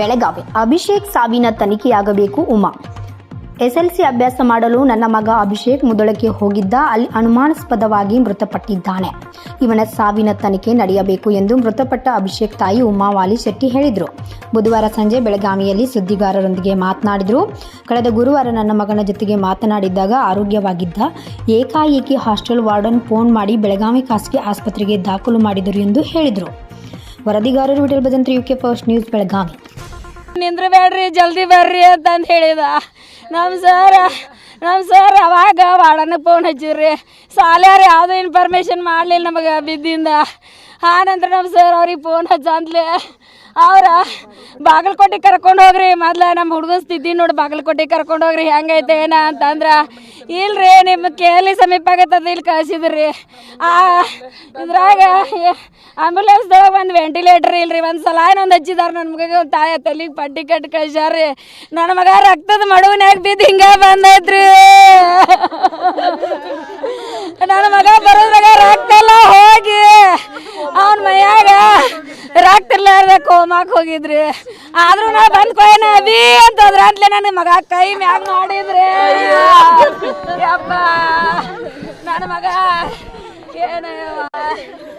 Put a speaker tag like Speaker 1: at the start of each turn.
Speaker 1: ಬೆಳಗಾವಿ. ಅಭಿಷೇಕ್ ಸಾವಿನ ತನಿಖೆಯಾಗಬೇಕು ಉಮಾ. ಎಸ್ಎಲ್ಸಿ ಅಭ್ಯಾಸ ಮಾಡಲು ನನ್ನ ಮಗ ಅಭಿಷೇಕ್ ಮುದಳಕ್ಕೆ ಹೋಗಿದ್ದ, ಅಲ್ಲಿ ಅನುಮಾನಾಸ್ಪದವಾಗಿ ಮೃತಪಟ್ಟಿದ್ದಾನೆ. ಇವನ ಸಾವಿನ ತನಿಖೆ ನಡೆಯಬೇಕು ಎಂದು ಮೃತಪಟ್ಟ ಅಭಿಷೇಕ್ ತಾಯಿ ಉಮಾವಾಲಿ ಶೆಟ್ಟಿ ಹೇಳಿದರು. ಬುಧವಾರ ಸಂಜೆ ಬೆಳಗಾವಿಯಲ್ಲಿ ಸುದ್ದಿಗಾರರೊಂದಿಗೆ ಮಾತನಾಡಿದರು. ಕಳೆದ ಗುರುವಾರ ನನ್ನ ಮಗನ ಜೊತೆಗೆ ಮಾತನಾಡಿದ್ದಾಗ ಆರೋಗ್ಯವಾಗಿದ್ದ ಏಕಾಏಕಿ ಹಾಸ್ಟೆಲ್ ವಾರ್ಡನ್ ಫೋನ್ ಮಾಡಿ ಬೆಳಗಾವಿ ಖಾಸಗಿ ಆಸ್ಪತ್ರೆಗೆ ದಾಖಲು ಮಾಡಿದರು ಎಂದು ಹೇಳಿದರು. ವರದಿಗಾರರು, Vithal Bhajantri, UK first news, Belagavi.
Speaker 2: ನಿಂದ್ರಬೇಡ್ರಿ ಜಲ್ದಿ ಬರ್ರಿ ಅಂತಂದು ಹೇಳಿದ. ನಮ್ಮ ಸರ್ ನಮ್ಮ ಸರ್ ಅವಾಗ ವಾಡನ ಫೋನ್ ಹಚ್ಚಿರ್ರಿ ಸಾಲ್ಯಾರ ಯಾವುದೂ ಇನ್ಫಾರ್ಮೇಷನ್ ಮಾಡಲಿಲ್ಲ ನಮಗೆ ಬಿದ್ದಿಂದ. ಆ ನಂತರ ನಮ್ಮ ಸರ್ ಅವ್ರಿಗೆ ಫೋನ್ ಹಚ್ಚಂದ್ಲೆ. ಅವ್ರ ಬಾಗಲಕೋಟೆ ಕರ್ಕೊಂಡು ಹೋಗ್ರಿ. ಮೊದ್ಲು ನಮ್ಮ ಹುಡುಗನ ಸ್ಥಿತಿ ನೋಡಿ ಬಾಗಲಕೋಟೆ ಕರ್ಕೊಂಡು ಹೋಗ್ರಿ. ಹೆಂಗೈತೆ ಏನ ಅಂತಂದ್ರೆ ಇಲ್ರಿ, ನಿಮ್ಮ ಕೇಳಿ ಸಮೀಪ ಆಗತ್ತದ ಇಲ್ಲಿ ಕಳ್ಸಿದ್ರಿ ಆ, ಇದ್ರಾಗ ಆಂಬುಲೆನ್ಸ್ದೊಳಗೆ ಒಂದು ವೆಂಟಿಲೇಟರ್ ಇಲ್ರಿ, ಒಂದು ಸಲ ಒಂದು ಹಚ್ಚಿದಾರ ನನ್ನ ಮಗಗೆ, ಒಂದು ತಾಯ ತಲೆಗೆ ಪಟ್ಟಿ ಕಟ್ಟಿ ಕಳ್ಸ್ಯಾರ್ರಿ ನನ್ನ ಮಗ ರಕ್ತದ ಮಡುವನ್ಯಾಗ ಬಿದ್ದು ಹಿಂಗೆ ಬಂದೈತ್ರಿ. ನನ್ನ ಮಗ ಬರೋದಾಗ ರಕ್ತ ಎಲ್ಲ ಹೋಗಿ, ಅವನ ಮೈಯಾಗ ರಕ್ತ ಇರ್ಲಾರ್ದ ಕೋಮಾಕ್ ಹೋಗಿದ್ರಿ. ಆದ್ರೂ ನಾ ಬಂದ್ ಕೊಯ್ನ ಅಭಿ ಅಂತಂದ್ರ ಅಂತಲೇ ನನ್ನ ಮಗ ಕೈ ಮ್ಯಾಗ ಮಾಡಿದ್ರಿ. ಯಪ್ಪ ನನ್ನ ಮಗ ಏನ